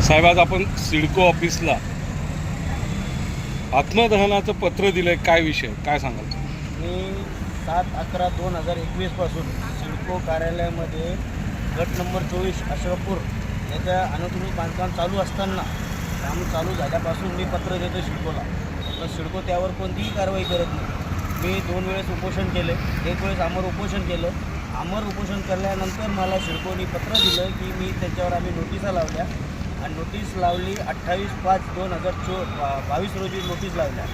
साहेब आज आपण सिडको ऑफिसला आत्मदहनाचं पत्र दिलंय. काय विषय? काय सांगाल? मी सात अकरा दोन हजार एकवीसपासून सिडको कार्यालयामध्ये गट नंबर चोवीस अश्रपूर याच्या अनुत्रित बांधकाम चालू असताना काम चालू झाल्यापासून मी पत्र देतो सिडकोला. पण सिडको त्यावर कोणतीही कारवाई करत नाही. मी दोन वेळेस उपोषण केले एक वेळेस अमर उपोषण केलं अमर उपोषण केल्यानंतर मला सिडकोनी पत्र दिलं की मी त्याच्यावर आम्ही नोटिसा लावल्या. आणि नोटीस लावली अठ्ठावीस पाच दोन हजार चो बावीस रोजी नोटीस लावल्या.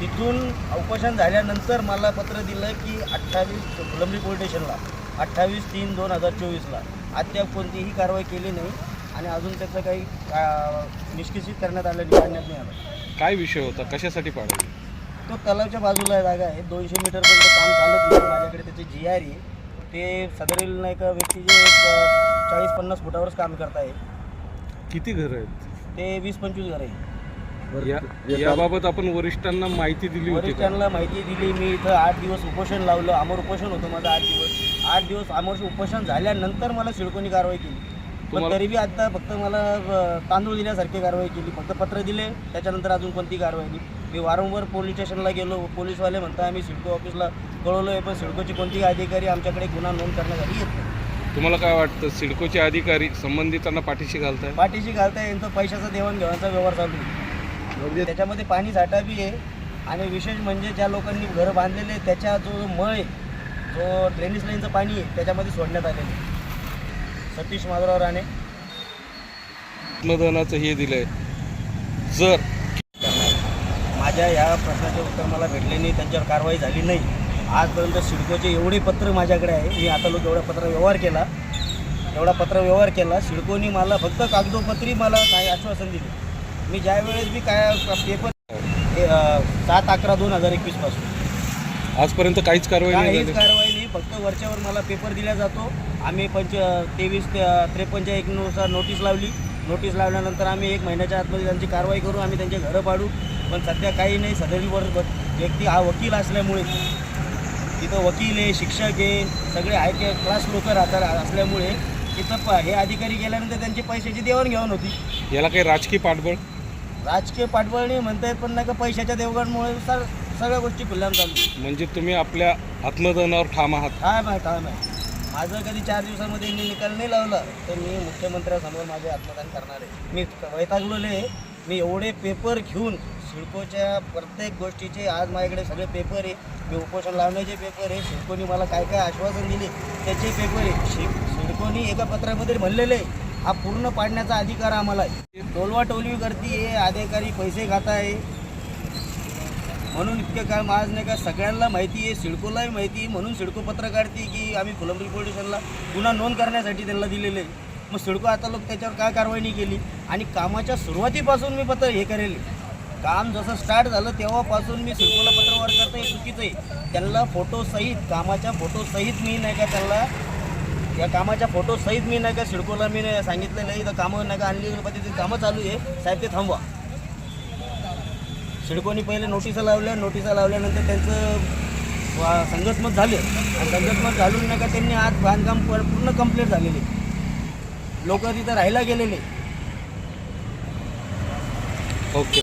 तिथून उपोषण झाल्यानंतर मला पत्र दिलं की अठ्ठावीस फुलंब्री पोलीस स्टेशनला अठ्ठावीस तीन दोन हजार चोवीसला. अद्याप कोणतीही कारवाई केली नाही आणि अजून त्याचं काही आ, निष्कासित करण्यात आलं नाही काढण्यात नाही आलं. काय विषय होता? कशासाठी पाडवली तो तलावच्या बाजूला जागा आहे. दोनशे मीटरपर्यंत काम चालत नाही. माझ्याकडे त्याचे जी आर आहे. ते सदरील नाही का व्यक्तीचे एक चाळीस पन्नास फुटावरच काम करत आहे किती घर आहेत? ते वीस पंचवीस घर आहे या याबाबत आपण वरिष्ठांना माहिती दिली होती का? वरिष्ठांना माहिती दिली. मी इथं आठ दिवस उपोषण लावलं. अमर उपोषण होतं माझं आठ दिवस. आठ दिवस अमर उपोषण झाल्यानंतर मला सिडकोनी कारवाई केली. पण तुम्हाला- तरी बी आता फक्त मला अ, तांदूळ दिल्यासारखी कारवाई केली. फक्त पत्र दिले. त्याच्यानंतर अजून कोणती कारवाई नाही. मी वारंवार पोलीस स्टेशनला गेलो. पोलीसवाले म्हणता आम्ही सिडको ऑफिसला कळवलो आहे पण सिडकोचे कोणतेही अधिकारी आमच्याकडे गुन्हा नोंद करण्यासाठी येत नाही. तुम्हाला काय वाटतं सिडकोचे अधिकारी संबंधितांना पाठीशी घालताय पाठीशी घालताय यांचा पैशाचा देवाणघेवाणचा व्यवहार चालू आहे. त्याच्यामध्ये पाणी साठा बी आहे. आणि विशेष म्हणजे ज्या लोकांनी घरं बांधलेले आहे, त्याच्या जो मळ आहे जो ड्रेनेज लाईनचं पाणी आहे त्याच्यामध्ये सोडण्यात आलेलं आहे. सतीश माधवराव राणे. हे दिलंय. जर माझ्या या प्रश्नाचे उत्तर मला भेटले नाही त्यांच्यावर कारवाई झाली नाही. आजपर्यंत सिडकोचे एवढे पत्र माझ्याकडे आहे मी आता लोक एवढा पत्र व्यवहार केला एवढा पत्र व्यवहार केला सिडकोनी मला फक्त कागदोपत्री मला काही आश्वासन दिले. मी ज्या वेळेस बी काय पेपर सात अकरा दोन हजार एकवीसपासून आजपर्यंत काहीच कारवाई नाही काहीच कारवाई नाही फक्त वरच्यावर मला पेपर दिला जातो. आम्ही पंच तेवीस ते त्रेपन्नच्या एकनुसार नोटीस लावली. नोटीस लावल्यानंतर आम्ही एक महिन्याच्या आतमध्ये त्यांची कारवाई करू आम्ही त्यांचे घरं पाडू. पण सध्या काही नाही सदरीवर व्यक्ती हा वकील असल्यामुळे. तिथं वकील आहे शिक्षक आहे सगळे हाय क्लास लोक राहतात असल्यामुळे तिथं हे अधिकारी गेल्यानंतर त्यांची पैशाची देवाणघेवाण होती. याला काही राजकीय पाठबळ? राजकीय पाठबळणी म्हणतायत पण नाही का पैशाच्या देवघांमुळे सर सगळ्या गोष्टी खुल्ल्याम चालू. म्हणजे तुम्ही आपल्या आत्मदहनावर ठाम आहात. काय माहिती काय माहिती माझं कधी चार दिवसामध्ये मी निकाल नाही लावला तर मी मुख्यमंत्र्यासमोर माझे आत्मदान करणार आहे. मी वैतागलेले आहे. मी एवढे पेपर घेऊन सिडकोच्या प्रत्येक गोष्टीचे आज माझ्याकडे सगळे पेपर आहे. मी उपोषण लावण्याचे पेपर आहे. सिडकोनी मला काय काय आश्वासन दिले त्याचे पेपर आहे. शि सिडकोनी एका पत्रामध्ये म्हणलेले आहे हा पूर्ण पाडण्याचा अधिकार आम्हाला आहे. टोलवा टोलवी करते अधिकारी पैसे खात आहे. म्हणून इतकं काम आज नाही का सगळ्यांना माहिती आहे सिडकोलाही माहिती आहे. म्हणून सिडको पत्र काढते की आम्ही फुलंबरी पोलीस स्टेशनला गुन्हा नोंद करण्यासाठी त्यांना दिलेले आहे. मग सिडको आता लोक त्याच्यावर काय कारवाई नाही केली. आणि कामाच्या सुरुवातीपासून मी पत्र हे करेल. काम जसं स्टार्ट झालं तेव्हापासून मी सिडकोला पत्रव्यवहार करतो हे चुकीचं आहे. त्यांना फोटोसहित कामाच्या फोटोसहित मी नाही का त्यांना या कामाच्या फोटोसहित मी नाही का सिडकोला मी नाही सांगितलेलं नाही तर कामं नाही का आणली पद्धतीने कामं चालू आहे. साहेब ते थांबवा. सिडकोनी पहिले नोटिसा लावल्या नोटिसा लावल्यानंतर त्यांचं वा- संगतमत झाले. आणि संगतमत घालून नाही का त्यांनी आज बांधकाम पूर्ण कंप्लीट झालेले. लोक तिथं राहायला गेलेले. ओके